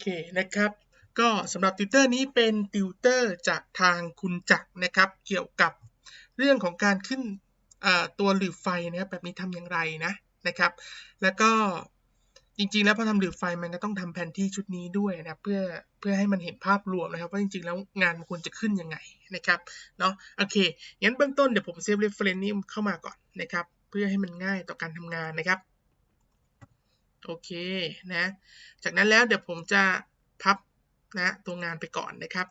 เคนะครับ ก็สำหรับติวเตอร์นี้เป็นติวเตอร์จากทางคุณจักรนะครับ เกี่ยวกับเรื่องของการขึ้นตัวหลืบไฟนะครับแบบนี้ทำอย่างไรนะนะครับ แล้วก็จริงๆ แล้วพอทำหลืบไฟมันก็ต้องทำแผนที่ชุดนี้ด้วยนะเพื่อเพื่อให้มันเห็นภาพรวมนะครับว่าจริงๆ แล้วงานมันควรจะขึ้นยังไงนะครับเนาะโอเคงั้นเบื้องต้นเดี๋ยวผมเซฟเรฟเฟรนซ์นี้เข้ามาก่อนนะครับ เพื่อให้มันง่ายต่อการทำงานนะครับ โอเคนะ จากนั้นแล้วเดี๋ยวผมจะพับนะตัวงานไปก่อนนะครับ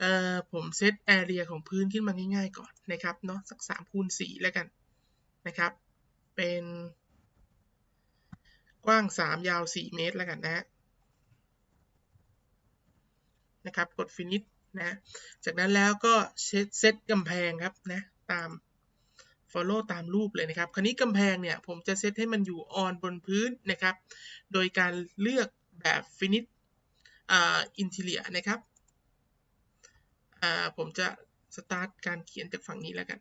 เอ่อผมเซตแอเรียของพื้นขึ้นมาง่ายๆก่อนนะครับเนาะสัก3คูณ4แล้วกันนะครับ เป็นกว้าง 3 ยาว 4 เมตรแล้วกันนะนะครับ กด finish นะ จากนั้นแล้วก็เซตเซตกำแพงครับนะ ตาม follow ตามรูปเลยนะครับ คราวนี้กำแพงเนี่ย ผมจะเซตให้มันอยู่ on บนพื้นนะครับ โดยการเลือกแบบ finish อ่า interior นะครับ ผมจะ start การเขียนจากฝั่งนี้แล้วกัน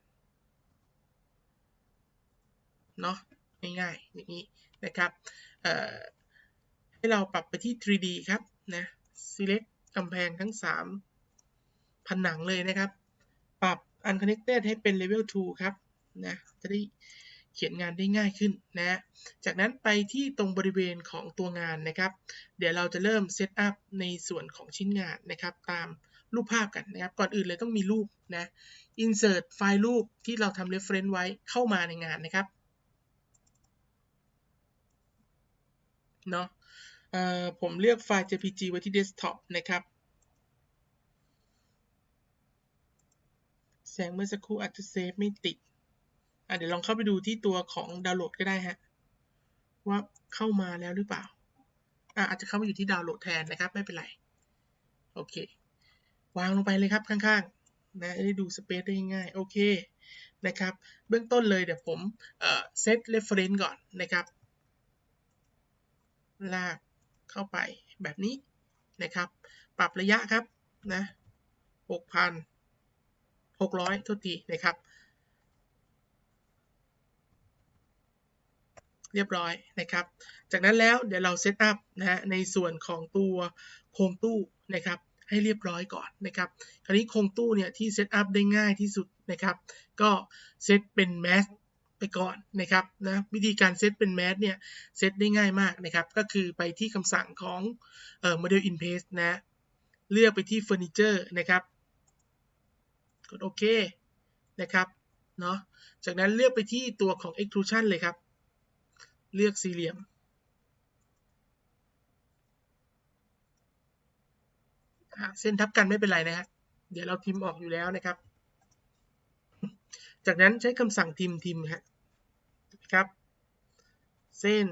เนาะง่ายๆอย่างนี้นะครับ ให้เราปรับไปที่ 3D ครับ นะ select กำแพงทั้ง 3 ผนังเลยนะครับ ปรับ unconnected ให้เป็น level 2 ครับ นะจะได้เขียนงานได้ง่ายขึ้นนะจากนั้นไปที่ตรงบริเวณของตัวงานนะครับ เดี๋ยวเราจะเริ่มเซตอัพในส่วนของชิ้นงานนะครับตามรูปภาพกันนะครับ ก่อนอื่นเลยต้องมีรูปนะ insert ไฟล์รูปที่เราทำ reference ไว้เข้ามาในงานนะครับเนาะผมเลือกไฟล์ jpg ไว้ที่ desktop นะครับ แสงเมื่อสักครู่อาจจะเซฟไม่ติด เดี๋ยวลองเข้าไปดูที่ตัวของดาวน์โหลดก็ได้ฮะว่าเข้ามาแล้วหรือเปล่าอะอาจจะเข้ามาอยู่ที่ดาวน์โหลดแทนนะครับ ไม่เป็นไร โอเค วางลงไปเลยครับข้างๆนะได้ดูสเปซได้ง่ายโอเคนะครับ เบื้องต้นเลยเดี๋ยวผมเซตเรฟเฟรนซ์ก่อนนะครับ ลากเข้าไปแบบนี้นะครับ ปรับระยะครับนะ6,000 600ทุกทีนะครับ เรียบร้อยนะครับ จากนั้นแล้วเดี๋ยวเราเซตอัพนะฮะในส่วนของตัวโครงตู้นะครับให้เรียบร้อยก่อนนะครับ คราวนี้โครงตู้เนี่ยที่เซตอัพได้ง่ายที่สุดนะครับ ก็เซตเป็นแมสไปก่อนนะครับนะวิธีการเซตเป็นแมสเนี่ยเซตได้ง่ายมากนะครับ ก็คือไปที่คำสั่งของเอ่อ model in place นะเลือกไปที่เฟอร์นิเจอร์นะครับกดโอเคนะครับเนาะจากนั้นเลือกไปที่ตัวของ extrusion เลยครับ เลือกสี่เหลี่ยม เส้นทับกันไม่เป็นไรนะฮะเดี๋ยวเราทิมออกอยู่แล้วนะครับ จากนั้นใช้คำสั่งทิมทิมฮะครับ เส้น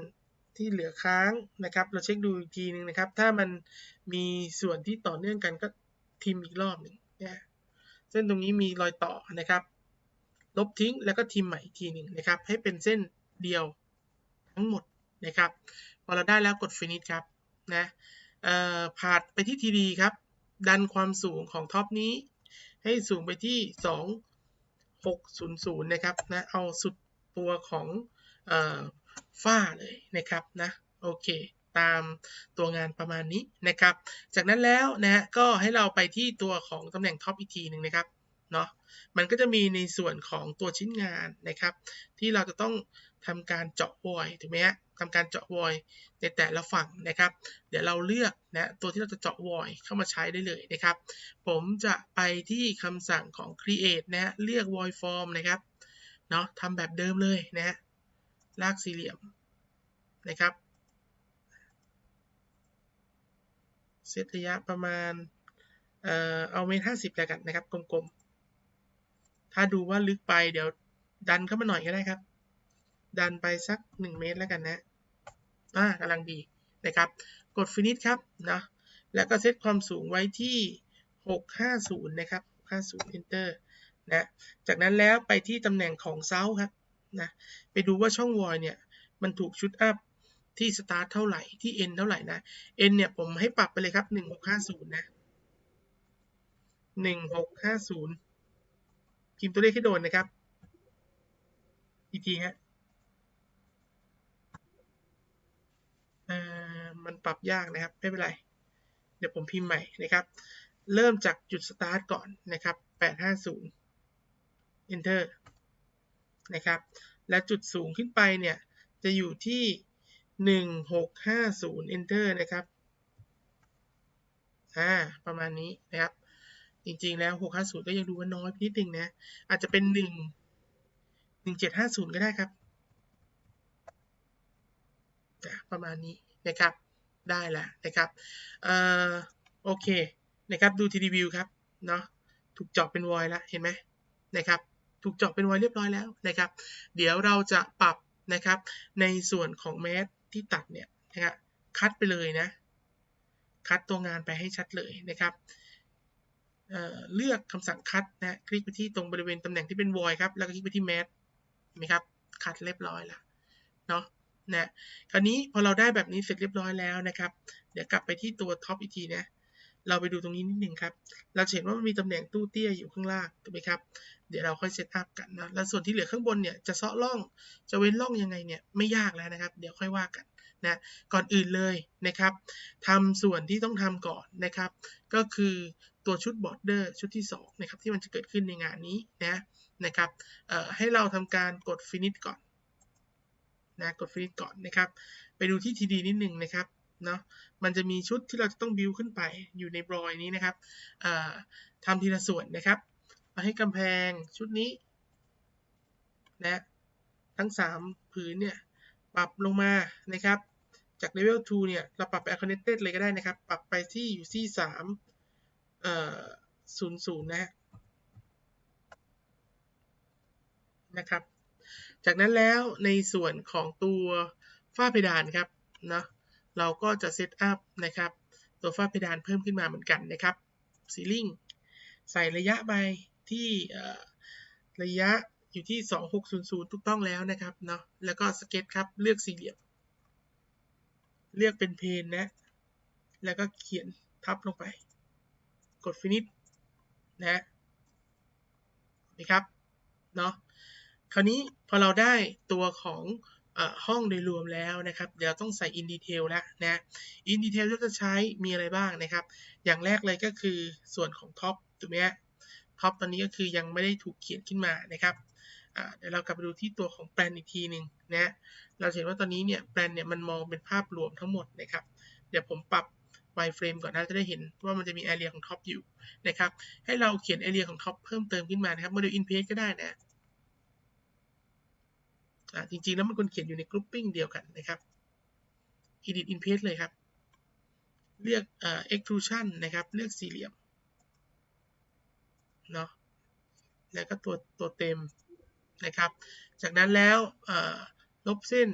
ที่เหลือค้างนะครับ เราเช็คดูอีกทีนึงนะครับ ถ้ามันมีส่วนที่ต่อเนื่องกันก็ทิมอีกรอบหนึ่งนะเส้นตรงนี้มีรอยต่อนะครับ ลบทิ้งแล้วก็ทิมใหม่อีกทีหนึ่งนะครับ ให้เป็นเส้นเดียว ทั้งหมดนะครับ พอเราได้แล้วกด finish ครับนะผ่าไปที่ทีดีครับ ดันความสูงของท็อปนี้ ให้สูงไปที่ 2600 นะครับนะเอาสุดตัวของฝ้าเลยนะครับนะโอเค ตามตัวงานประมาณนี้นะครับ จากนั้นแล้วนะก็ให้เราไปที่ตัวของตำแหน่งท็อปอีกทีหนึ่งนะครับ เนาะมันก็จะมีในส่วนของตัวชิ้นงานนะครับ ที่เราจะต้องทำการเจาะวอยถูกไหมฮะทำการเจาะวอยในแต่ละฝั่งนะครับ เดี๋ยวเราเลือกนะตัวที่เราจะเจาะวอยเข้ามาใช้ได้เลยนะครับ ผมจะไปที่คำสั่งของ create นะฮะเลือก void form นะครับเนาะทำแบบเดิมเลยนะฮะลากสี่เหลี่ยมนะครับเซตระยะประมาณ เอ่อ เอาเมตรห้าสิบแล้วกันนะครับ กลมๆ ถ้าดูว่าลึกไปเดี๋ยวดันเข้ามาหน่อยก็ได้ครับ ดันไปสัก 1 เมตรแล้วกันนะอ่ากำลังดีนะครับ กด finish ครับนะแล้วก็เซตความสูงไว้ที่ 650 นะครับ50 enter นะ จากนั้นแล้วไปที่ตำแหน่งของเซาครับนะ ไปดูว่าช่องวอยเนี่ย มันถูกชุดอัพที่สตาร์ทเท่าไหร่ ที่ n เท่าไหร่นะ n เนี่ยผมให้ปรับไปเลยครับ 1650 นะ 1650 พิมพ์ตัวเลขให้โดนนะครับ อีกทีฮะมันปรับยากนะครับ ไม่เป็นไร เดี๋ยวผมพิมพ์ใหม่นะครับ เริ่มจากจุดสตาร์ทก่อนนะครับ 850 enter นะครับ และจุดสูงขึ้นไปเนี่ย จะอยู่ที่ 1650 enter นะครับ อ่า ประมาณนี้นะครับ จริงๆ แล้ว650ก็ยังดูว่าน้อยนิดนึงนะ อาจจะเป็น1 1750 ก็ได้ครับ ประมาณนี้นะครับ ได้ล้วนะครับเอ่อโอเคนะครับ ดู TD view ครับ เนาะถูกเจาะเป็นวอยแล้ว เห็นไหมนะครับ ถูกเจาะเป็นวอยเรียบร้อยแล้วนะครับ เดี๋ยวเราจะปรับนะครับ ในส่วนของแมสที่ตัดเนี่ยนะครับคัดไปเลยนะ คัดตัวงานไปให้ชัดเลยนะครับ เเลือกคำสั่งคัดนะคลิกไปที่ตรงบริเวณตำแหน่งที่เป็น void ครับ แล้วก็คลิกไปที่ mask เห็นไหมครับคัดเรียบร้อยล้วเนาะนะคราวนี้พอเราได้แบบนี้เสร็จเรียบร้อยแล้วนะครับ เดี๋ยวกลับไปที่ตัวท็อปอีกทีนะเราไปดูตรงนี้นิดนึงครับ เราเห็นว่ามันมีตำแหน่งตู้เตี้ยอยู่ข้างล่างถูกไหมครับ เดี๋ยวเราค่อยเซตอัพกันนะ แล้วส่วนที่เหลือข้างบนเนี่ยจะเซาะล่อง จะเว้นล่องยังไงเนี่ยไม่ยากแล้วนะครับ เดี๋ยวค่อยว่ากันนะ ก่อนอื่นเลยนะครับทำส่วนที่ต้องทำก่อนนะครับ ก็คือ ตัวชุดบอร์เดอร์ชุดที่2นะครับที่มันจะเกิดขึ้นในงานนี้นะนะครับให้เราทำการกด finish ก่อนนะกด finish ก่อนนะครับ ไปดูที่ TD นิดนึงนะครับเนาะมันจะมีชุดที่เราจะต้องบิวขึ้นไปอยู่ในบรอยนี้นะครับทำทีละส่วนนะครับมาให้กำแพงชุดนี้นะทั้ง 3 ผืนเนี่ยปรับลงมานะครับ จาก level 2เนี่ย เราปรับไป connected เลยก็ได้นะครับ ปรับไปที่อยู่ที่ 3 เอ่อ00นะนะครับ จากนั้นแล้วในส่วนของตัวฝ้าเพดานครับเนาะเราก็จะเซตอัพนะครับตัวฝ้าเพดานเพิ่มขึ้นมาเหมือนกันนะครับซีลิงใส่ระยะไปที่ระยะอยู่ที่ 2600 ถูกต้องแล้วนะครับเนาะแล้วก็สเก็ตครับเลือกสี่เหลี่ยม เลือกเป็นเพนนะ แล้วก็เขียนทับลงไป กด finish นะนี่ครับเนาะคราวนี้พอเราได้ตัวของห้องโดยรวมแล้วนะครับ เดี๋ยวต้องใส่ in detail แล้วนะ in detail ที่จะใช้มีอะไรบ้างนะครับ อย่างแรกเลยก็คือส่วนของท็อปถูกไหมท็อปตอนนี้ก็คือยังไม่ได้ถูกเขียนขึ้นมานะครับเดี๋ยวเรากลับไปดูที่ตัวของแปลนอีกทีหนึ่งนะ เราเห็นว่าตอนนี้เนี่ยแปลนเนี่ยมันมองเป็นภาพรวมทั้งหมดนะครับ เดี๋ยวผมปรับ wireframe ก่อนนะจะได้เห็นว่ามันจะมี area ของท็อปอยู่นะครับให้เราเขียน area ของท็อปเพิ่มเติมขึ้นมานะครับ model in page ก็ได้นะจริงๆ แล้วมันควรเขียนอยู่ใน grouping เดียวกันนะครับ edit in page เลยครับ เลือก extrusion นะครับ เลือกสี่เหลี่ยมเนาะแล้วก็ตัวตัวเต็มนะครับ จากนั้นแล้วลบเส้น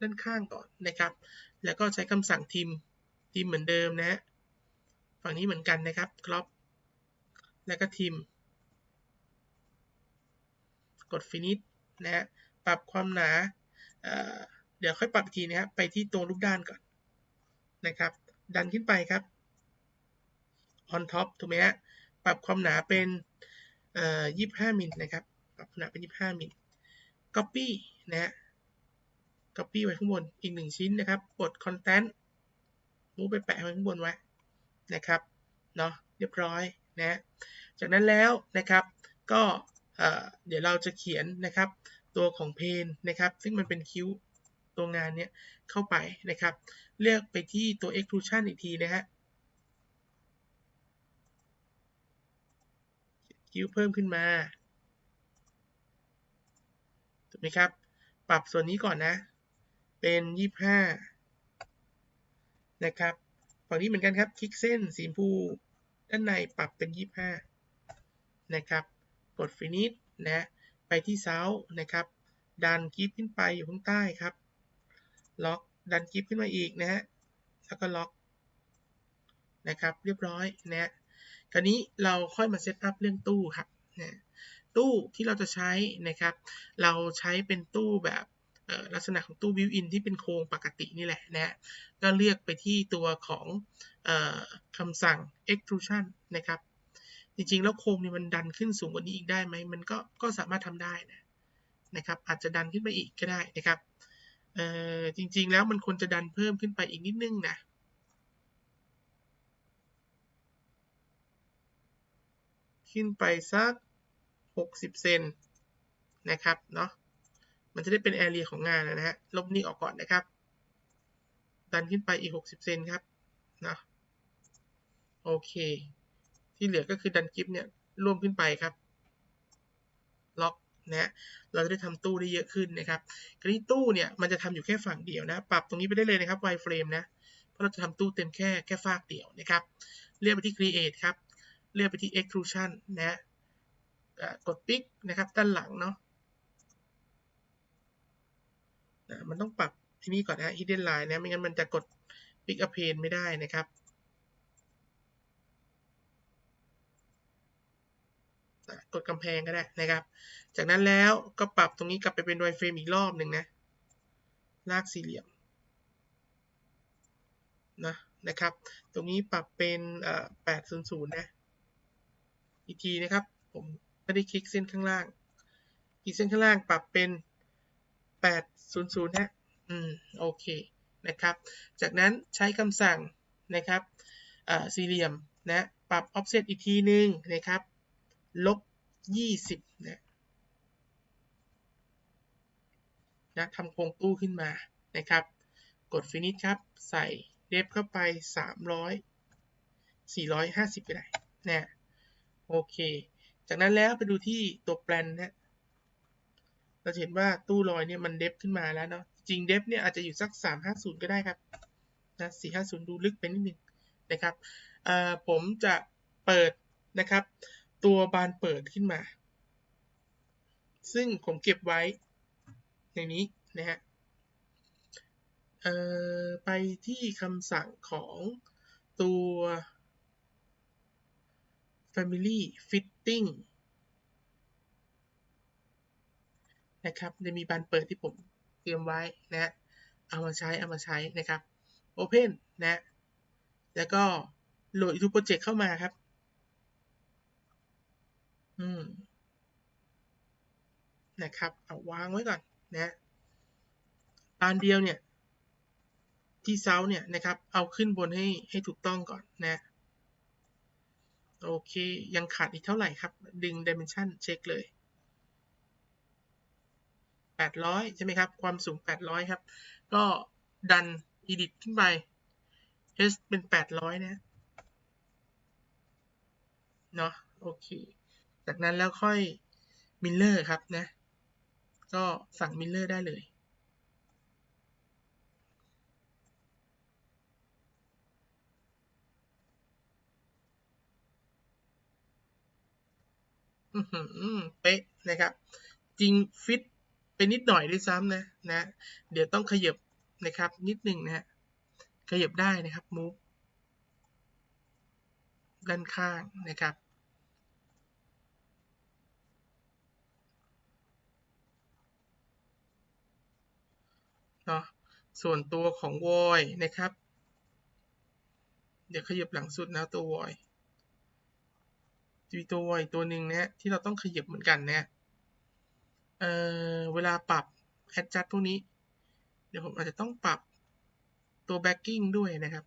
ด้านข้างก่อนนะครับ แล้วก็ใช้คำสั่งทีม ทีมเหมือนเดิมนะฝั่งนี้เหมือนกันนะครับครอปแล้วก็ทีมกด finish นะปรับความหนาเดี๋ยวค่อยปรับทีนะครับไปที่ตัวรูปด้านก่อนนะครับ ดันขึ้นไปครับ on top ถูกไหมฮะปรับความหนาเป็นยี่ห้ามิลนะครับ ปรับขนาดเป็นยี่ห้ามิล copy นะฮะ copy ไว้ข้างบนอีกหนึ่งชิ้นนะครับกด content มูไปแปะไว้ข้างบนไว้นะครับเนาะเรียบร้อยนะจากนั้นแล้วนะครับก็เดี๋ยวเราจะเขียนนะครับตัวของเพนนะครับ ซึ่งมันเป็นคิ้วตัวงานเนี้ยเข้าไปนะครับ เลือกไปที่ตัว extrusion อีกทีนะฮะคิ้วเพิ่มขึ้นมาถูกไหมครับ ปรับส่วนนี้ก่อนนะ เป็น 25 นะครับ ฝั่งนี้เหมือนกันครับ คลิกเส้นสีชมพูด้านในปรับเป็น 25 นะครับ กด finish นะ ไปที่เซานะครับ ดันกิฟขึ้นไปอยู่ข้างใต้ครับ ล็อก ดันกิฟขึ้นมาอีกนะฮะ แล้วก็ล็อก นะครับ เรียบร้อยนะฮะคราวนี้เราค่อยมาเซตอัพเรื่องตู้ครับนะตู้ที่เราจะใช้นะครับ เราใช้เป็นตู้แบบ ลักษณะของตู้วิวอินที่เป็นโครงปกตินี่แหละนะก็เลือกไปที่ตัวของออคำสั่ง extrusion นะครับ จริงๆ แล้วโครงนี่มันดันขึ้นสูงกว่านี้อีกได้ไหมมันก็ก็สามารถทำได้นะนะครับอาจจะดันขึ้นไปอีกก็ได้นะครับจริงๆ แล้วมันควรจะดันเพิ่มขึ้นไปอีกนิดนึงนะขึ้นไปสัก 60 เซนนะครับเนาะ มันจะได้เป็นแอเรียของงานนะฮะ ลบนี้ออกก่อนนะครับ ดันขึ้นไปอีก 60 เซนครับนะโอเค ที่เหลือก็คือดันกิฟเนี่ยร่วมขึ้นไปครับ ล็อกนะเราจะได้ทำตู้ได้เยอะขึ้นนะครับกรณีตู้เนี่ยมันจะทำอยู่แค่ฝั่งเดียวนะ ปรับตรงนี้ไปได้เลยนะครับ wireframe นะ เพราะเราจะทำตู้เต็มแค่แค่ฝากเดียวนะครับเรียกไปที่ create ครับเรียกไปที่ extrusion นะ กดปิ๊กนะครับด้านหลังเนาะ นะมันต้องปรับที่นี่ก่อนนะ hidden line นะไม่งั้นมันจะกด pick a pane ไม่ได้นะครับกดกำแพงก็ได้นะครับ จากนั้นแล้วก็ปรับตรงนี้กลับไปเป็น wireframe อีกรอบหนึ่งนะ ลากสี่เหลี่ยมนะนะครับ ตรงนี้ปรับเป็น800นะ อีกทีนะครับ ผมไม่ได้คลิกเส้นข้างล่าง อีกเส้นข้างล่างปรับเป็น 800นะอืมโอเคนะครับ จากนั้นใช้คำสั่งนะครับสี่เหลี่ยมนะปรับ offset อีกทีหนึ่งนะครับลบ 20นะนะทำโครงตู้ขึ้นมานะครับ กด finish ครับ ใส่เดฟเข้าไป 300 450 ก็ได้นะโอเค จากนั้นแล้วไปดูที่ตัวแปลนนะ เราเห็นว่าตู้ลอยเนี่ยมันเดฟขึ้นมาแล้วเนาะจริงเดฟเนี่ยอาจจะอยู่สัก 350 ก็ได้ครับนะ450 ดูลึกไปนิดนึงนะครับผมจะเปิดนะครับ ตัวบานเปิดขึ้นมา ซึ่งผมเก็บไว้อย่างนี้นะฮะไปที่คำสั่งของตัว family fitting นะครับจะมีบานเปิดที่ผมเตรียมไว้นะเอามาใช้เอามาใช้นะครับ Open นะ แล้วก็โหลด YouTube Project เข้ามาครับ อืม นะครับ เอาวางไว้ก่อนนะบานเดียวเนี่ย ที่เซาเนี่ยนะครับ เอาขึ้นบนให้ให้ถูกต้องก่อนนะ โอเค ยังขาดอีกเท่าไหร่ครับ ดึง Dimension เช็คเลย 800 ใช่ไหมครับ ความสูง 800 ครับ ก็ดัน edit ขึ้นไป h เป็น 800 นะ เนาะโอเค จากนั้นแล้วค่อย miller ครับนะ ก็สั่ง miller ได้เลยเป๊ะนะครับ จริงฟิต ไปนิดหน่อยด้วยซ้ำนะนะ เดี๋ยวต้องขยับนะครับนิดหนึ่งนะขยับได้นะครับมูฟด้านข้างนะครับเนาะส่วนตัวของวอยนะครับ เดี๋ยวขยับหลังสุดนะตัววอยมีตัวอีกตัวหนึ่งนะที่เราต้องขยับเหมือนกันนะ เอ่อเวลาปรับ adjust พวกนี้ เดี๋ยวผมอาจจะต้องปรับตัว backing ด้วยนะครับ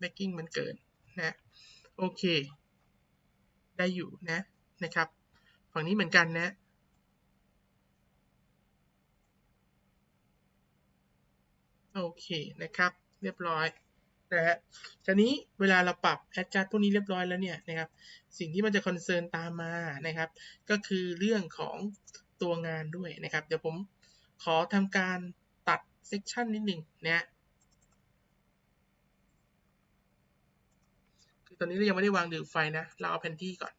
backing มันเกินนะโอเค ได้อยู่นะนะครับ ฝั่งนี้เหมือนกันนะโอเคนะครับ เรียบร้อย นะฮะทีนี้เวลาเราปรับ adjust พวกนี้เรียบร้อยแล้วเนี่ยนะครับสิ่งที่มันจะคอนเซิร์นตามมานะครับ ก็คือเรื่องของตัวงานด้วยนะครับ เดี๋ยวผมขอทำการตัดเซกชันนิดหนึ่งนะคือตอนนี้เรายังไม่ได้วางดือไฟนะ เราเอาแผนที่ก่อน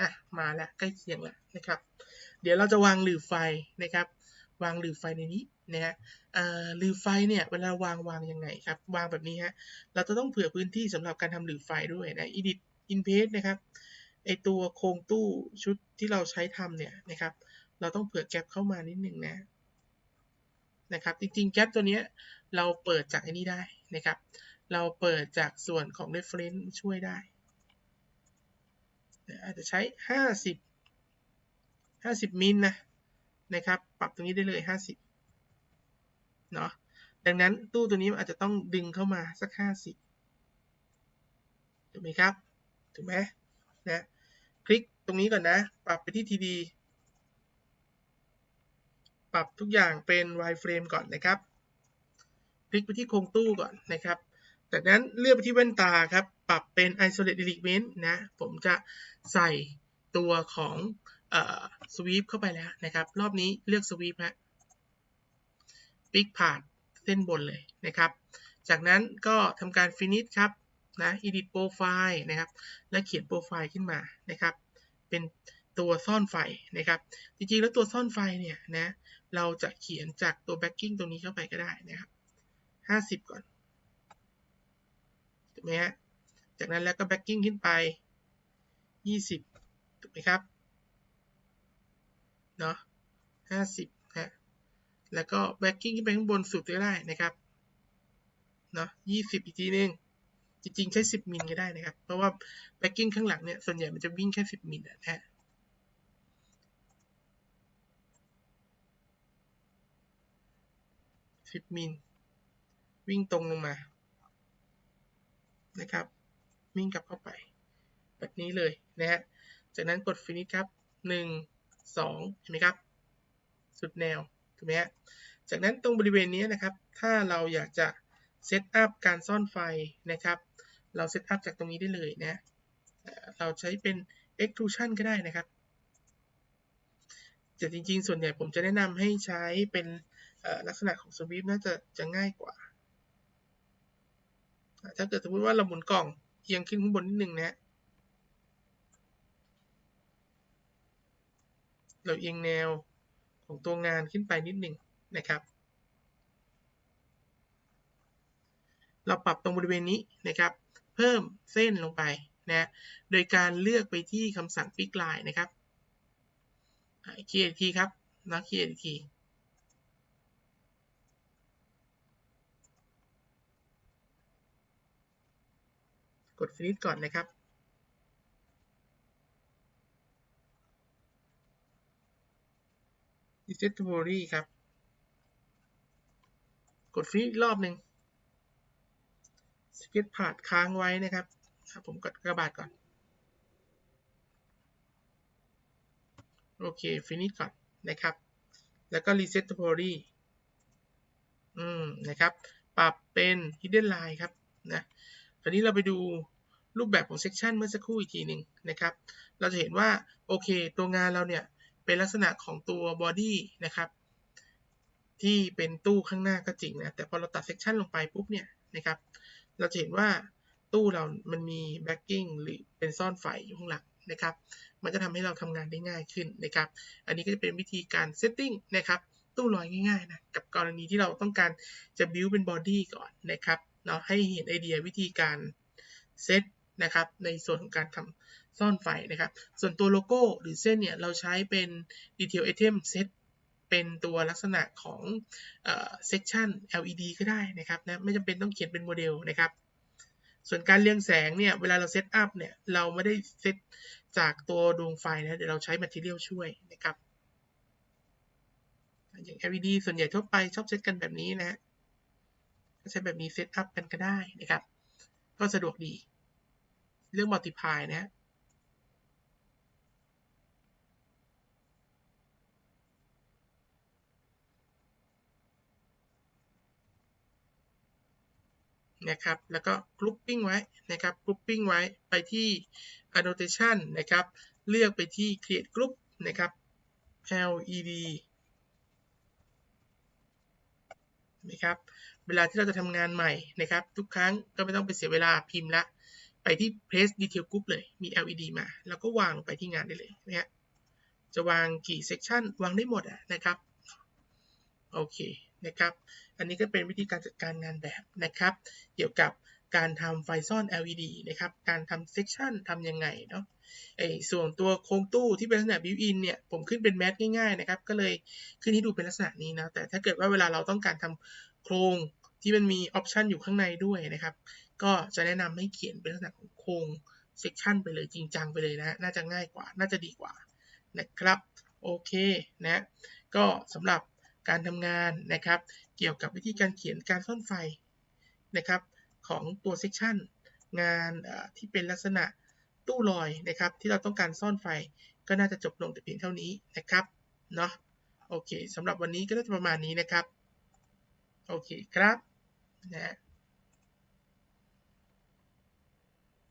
อะมาแล้วใกล้เคียงแล้วนะครับ เดี๋ยวเราจะวางหลือไฟนะครับ วางหลือไฟในนี้นะฮะหลือไฟเนี่ยเวลาวางวางยังไงครับ วางแบบนี้ฮะ เราจะต้องเผื่อพื้นที่สำหรับการทำหลือไฟด้วยนะ edit in page นะครับ ไอตัวโครงตู้ชุดที่เราใช้ทำเนี่ยนะครับ เราต้องเผื่อแกลบเข้ามานิดหนึ่งนะนะครับจริงๆแกลบตัวนี้เราเปิดจากไอ้นี้ได้นะครับ เราเปิดจากส่วนของ reference ช่วยได้อาจจะใช้ 50 50 มิลนะ นะครับ ปรับตรงนี้ได้เลย 50เนาะดังนั้นตู้ตัวนี้อาจจะต้องดึงเข้ามาสัก 50ถูกไหมครับ ถูกไหมนะคลิกตรงนี้ก่อนนะ ปรับไปที่ TD ปรับทุกอย่างเป็น wireframe ก่อนนะครับ คลิกไปที่โครงตู้ก่อนนะครับ จากนั้นเลือกไปที่แว่นตาครับ ปรับเป็น isolate element นะ ผมจะใส่ตัวของ สวีปเข้าไปแล้วนะครับ รอบนี้เลือกสวีปฮะปิกผ่านเส้นบนเลยนะครับ จากนั้นก็ทำการ finish ครับนะ edit profile นะครับ และเขียนโปรไฟล์ขึ้นมานะครับ เป็นตัวซ่อนไฟนะครับ จริงๆ แล้วตัวซ่อนไฟเนี่ยนะ เราจะเขียนจากตัว backing ตรงนี้เข้าไปก็ได้นะครับ 50 ก่อนถูกไหมฮะ จากนั้นแล้วก็ backing ขึ้นไป 20ถูกไหมครับ เนาะ50ฮะแล้วก็ backing ขึ้นไปข้างบนสุดก็ได้นะครับเนาะ20อีกทีนึงจริงๆ ใช้ 10 มิลก็ได้นะครับ เพราะว่า backing ข้างหลังเนี่ย ส่วนใหญ่มันจะวิ่งแค่ 10 มิลนะฮะ10มิลวิ่งตรงลงมา นะครับ วิ่งกลับเข้าไป แบบนี้เลยนะฮะ จากนั้นกด finish ครับ1 2เห็นไหมครับ สุดแนวถูกไหมฮะจากนั้นตรงบริเวณนี้นะครับ ถ้าเราอยากจะเซตอัพการซ่อนไฟนะครับ เราเซตอัพจากตรงนี้ได้เลยนะเราใช้เป็น extrusion ก็ได้นะครับแต่จริงๆ ส่วนใหญ่ผมจะแนะนำให้ใช้เป็นลักษณะของสวีปน่าจะจะง่ายกว่า ถ้าเกิดสมมติว่าเราหมุนกล่องเอียงขึ้นข้างบนนิดนึงนะ เราเอียงแนวของตัวงานขึ้นไปนิดหนึ่งนะครับ เราปรับตรงบริเวณนี้นะครับ เพิ่มเส้นลงไปนะโดยการเลือกไปที่คำสั่ง Pick Line นะครับเคียร์ทีครับนะเคียร์ทีกด finish ก่อนนะครับ reset t o r y ครับ กด finish รอบหนึ่ง sketch part ค้างไว้นะครับ ผมกดกระบาดก่อน โอเค finish ก่อนนะครับ แล้วก็ reset t o r y อืม นะครับ ปรับเป็น hidden line ครับ นะ คราวนี้เราไปดูรูปแบบของ section เมื่อสักครู่อีกทีหนึ่งนะครับ เราจะเห็นว่า โอเค ตัวงานเราเนี่ย เป็นลักษณะของตัว body นะครับที่เป็นตู้ข้างหน้าก็จริงนะ แต่พอเราตัด section ลงไปปุ๊บเนี่ยนะครับ เราจะเห็นว่าตู้เรามันมี backing หรือเป็นซ่อนไฟอยู่ข้างหลังนะครับ มันจะทำให้เราทำงานได้ง่ายขึ้นนะครับ อันนี้ก็จะเป็นวิธีการ setting นะครับ ตู้ลอยง่ายๆนะ กับกรณีที่เราต้องการจะ build เป็น body ก่อนนะครับเนาะให้เห็นไอเดียวิธีการเซตนะครับ ในส่วนของการทำ ซ่อนไฟนะครับ ส่วนตัวโลโก้หรือเส้นเนี่ยเราใช้เป็น detail item set เป็นตัวลักษณะของเอ่อ section LED ก็ได้นะครับนะไม่จำเป็นต้องเขียนเป็นโมเดลนะครับ ส่วนการเรียงแสงเนี่ยเวลาเราเซตอัพเนี่ยเราไม่ได้เซตจากตัวดวงไฟนะเดี๋ยวเราใช้ material ช่วยนะครับอย่าง LED ส่วนใหญ่ทั่วไปชอบเซตกันแบบนี้นะฮะใช้แบบนี้เซตอัพกันก็ได้นะครับ ก็สะดวกดี เรื่อง multiply นะ นะครับ แล้วก็ grouping ไว้นะครับ grouping ไว้ไปที่ annotation นะครับ เลือกไปที่ create group นะครับ LED นะครับ เวลาที่เราจะทำงานใหม่นะครับ ทุกครั้งก็ไม่ต้องไปเสียเวลาพิมพ์ละ ไปที่ place detail group เลย มี LED มา แล้วก็วางไปที่งานได้เลยนะฮะจะวางกี่ section วางได้หมดอะนะครับ โอเค นะครับ อันนี้ก็เป็นวิธีการจัดการงานแบบนะครับ เกี่ยวกับการทำไฟซ่อน LED นะครับ การทำ section ทำยังไงเนาะ ไอ้ส่วนตัวโครงตู้ที่เป็นลักษณะ built in เนี่ย ผมขึ้นเป็นแมทง่ายๆนะครับ ก็เลยขึ้นให้ดูเป็นลักษณะนี้นะ แต่ถ้าเกิดว่าเวลาเราต้องการทำโครงที่มันมีออปชันอยู่ข้างในด้วยนะครับ ก็จะแนะนำให้เขียนเป็นลักษณะของโครง section ไปเลยจริงจังไปเลยนะ น่าจะง่ายกว่า น่าจะดีกว่านะครับ โอเคนะ ก็สำหรับ การทำงานนะครับ เกี่ยวกับวิธีการเขียนการซ่อนไฟนะครับ ของตัวเซกชันงานที่เป็นลักษณะตู้ลอยนะครับ ที่เราต้องการซ่อนไฟก็น่าจะจบลงแต่เพียงเท่านี้นะครับเนาะโอเคสำหรับวันนี้ก็น่าจะประมาณนี้นะครับ โอเคครับนะ